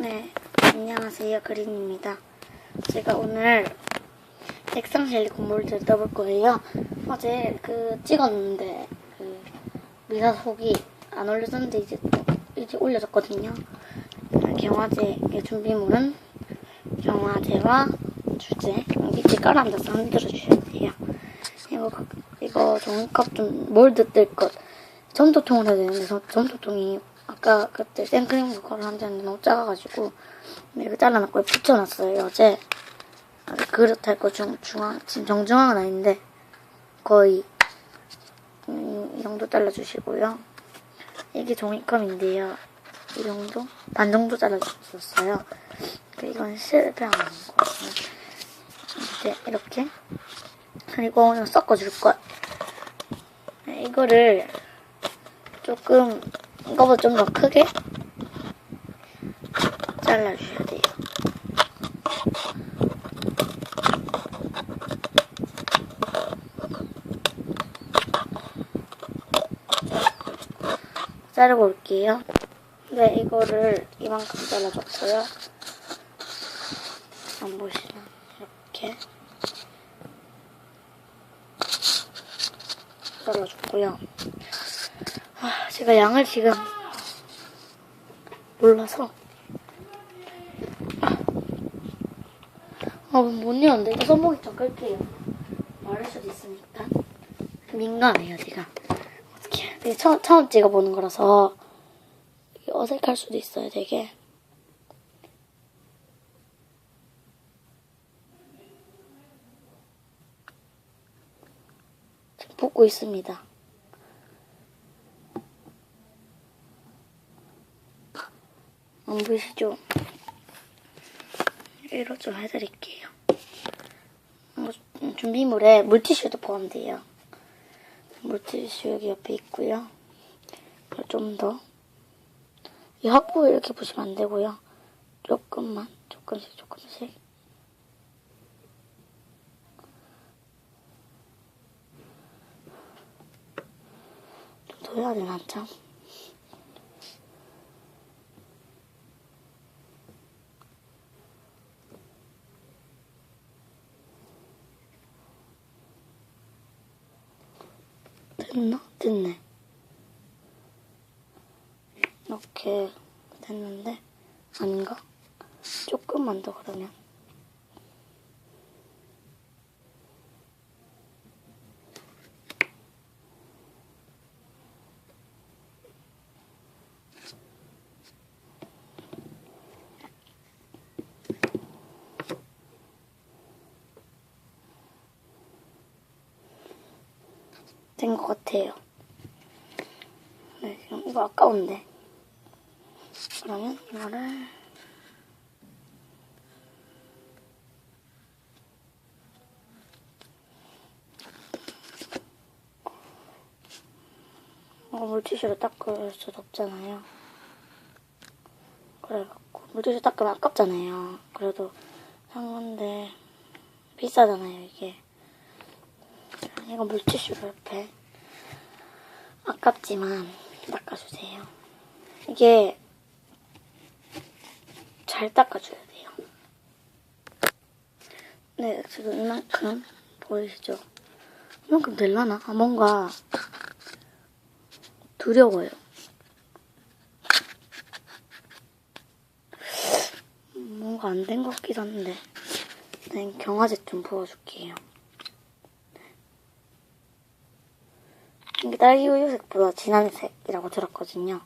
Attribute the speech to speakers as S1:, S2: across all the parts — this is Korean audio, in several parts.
S1: 네, 안녕하세요. 그린입니다. 제가 오늘 액상 실리콘 몰드를 떠볼 거예요. 어제 그 찍었는데 그 미사 속이 안 올려졌는데 이제 또 이제 올려졌거든요. 경화제 준비물은 경화제와 주제 밑에 깔아앉아서 흔들어 주셔야 돼요. 이거 이거 종이컵 좀 몰드 뜰 것. 점토통을 해야 되는데 저- 점토통이 아까 그때 생크림 그거를 한잔 너무 작아가지고 이렇게 잘라놨고 붙여놨어요 어제. 아, 그릇 할거 중, 중앙 지금 정중앙은 아닌데 거의 음, 이 정도 잘라주시고요. 이게 종이컵인데요. 이 정도? 반 정도 잘라주셨어요. 그 이건 실패한 거거든요. 이제 이렇게. 그리고 섞어줄 것 네, 이거를 조금 이거보다 좀 더 크게 잘라주셔야 돼요. 자르고 올게요. 네, 이거를 이만큼 잘라줬고요. 안 보시나? 이렇게. 잘라줬고요. 아, 제가 양을 지금 몰라서. 아, 못 이었는데. 이거 손목이 좀 끌게요. 마를 수도 있으니까. 민감해요, 제가. 어떻게. 되게 처음, 처음 찍어보는 거라서. 어색할 수도 있어요, 되게. 지금 붓고 있습니다. 안 보이시죠? 이로 좀 해드릴게요. 뭐, 준비물에 물티슈도 포함돼요. 물티슈 여기 옆에 있고요. 좀 더. 이 확보 이렇게 보시면 안 되고요. 조금만, 조금씩, 조금씩. 좀 더 해야 되나, 참. 됐나? 됐네. 이렇게 됐는데 아닌가? 조금만 더 그러면. 된 것 같아요. 네, 지금 이거 아까운데. 그러면 이거를 이거 물티슈로 닦을 수도 없잖아요. 그래갖고 물티슈 닦으면 아깝잖아요. 그래도 산 건데 비싸잖아요 이게. 이거 물티슈로 옆에 아깝지만 닦아주세요. 이게 잘 닦아줘야 돼요. 네, 지금 이만큼 보이시죠? 이만큼 될라나? 아, 뭔가 두려워요. 뭔가 안 된 것 같기도 한데. 네, 경화제 좀 부어줄게요. 이게 딸기 우유색보다 진한 색이라고 들었거든요.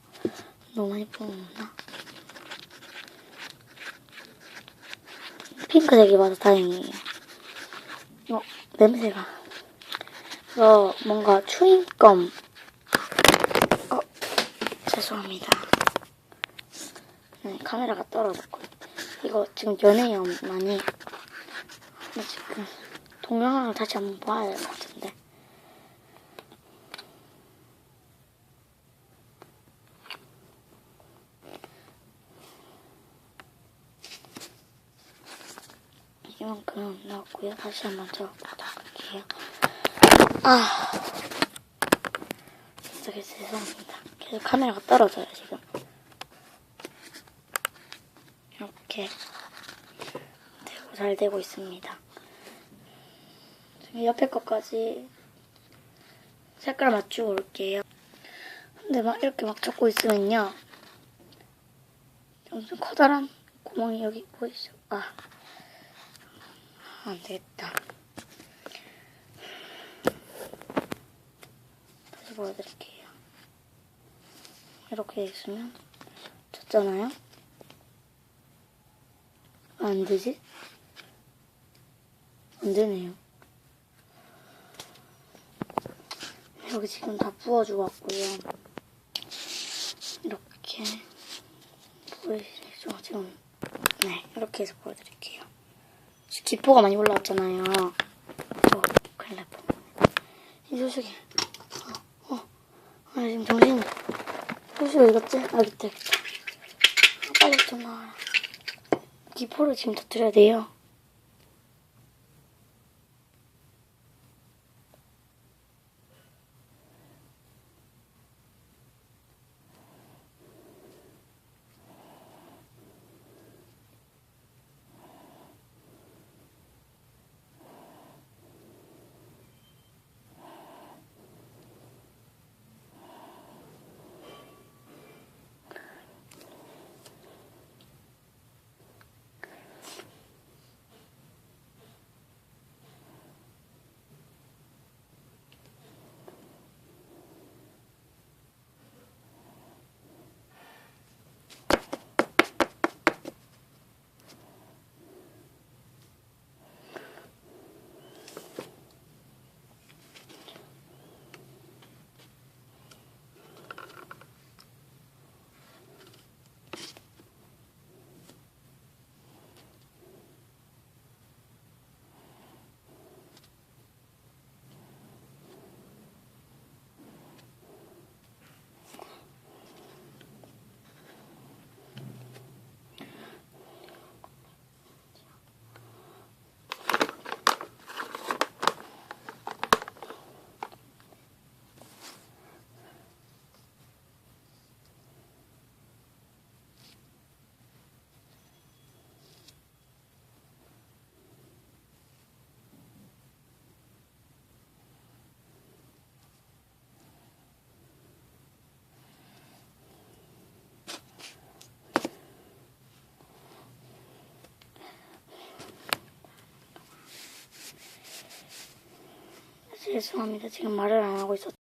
S1: 너무 많이 부었나? 핑크색이 맞아 다행이에요. 어, 냄새가. 이거 뭔가 추인껌. 어, 죄송합니다. 네, 카메라가 떨어졌고. 이거 지금 연예인 많이. 근데 지금 동영상을 다시 한번 봐야 될 것 같은데. 이만큼 넣었고요. 다시 한번 적어볼게요. 아, 되게 죄송합니다. 계속 카메라가 떨어져요 지금. 이렇게 되고 잘 되고 있습니다. 지금 옆에 것까지 색깔 맞추고 올게요. 근데 막 이렇게 막 잡고 있으면요. 엄청 커다란 구멍이 여기 보이죠? 아, 안 되겠다. 다시 보여드릴게요. 이렇게 있으면 졌잖아요? 안 되지? 안 되네요. 여기 지금 다 부어주고 왔고요. 이렇게 보이시죠? 지금 네 이렇게 해서 보여드릴게요. 기포가 많이 올라왔잖아요. 어, 큰일 날 뻔. 이 소식이 어, 어. 아 지금 정신 소식 어디 갔지? 아 여기 있다. 아, 빨리 좀 나와라. 기포를 지금 터뜨려야 돼요. 죄송합니다. 지금 말을 안 하고 있었.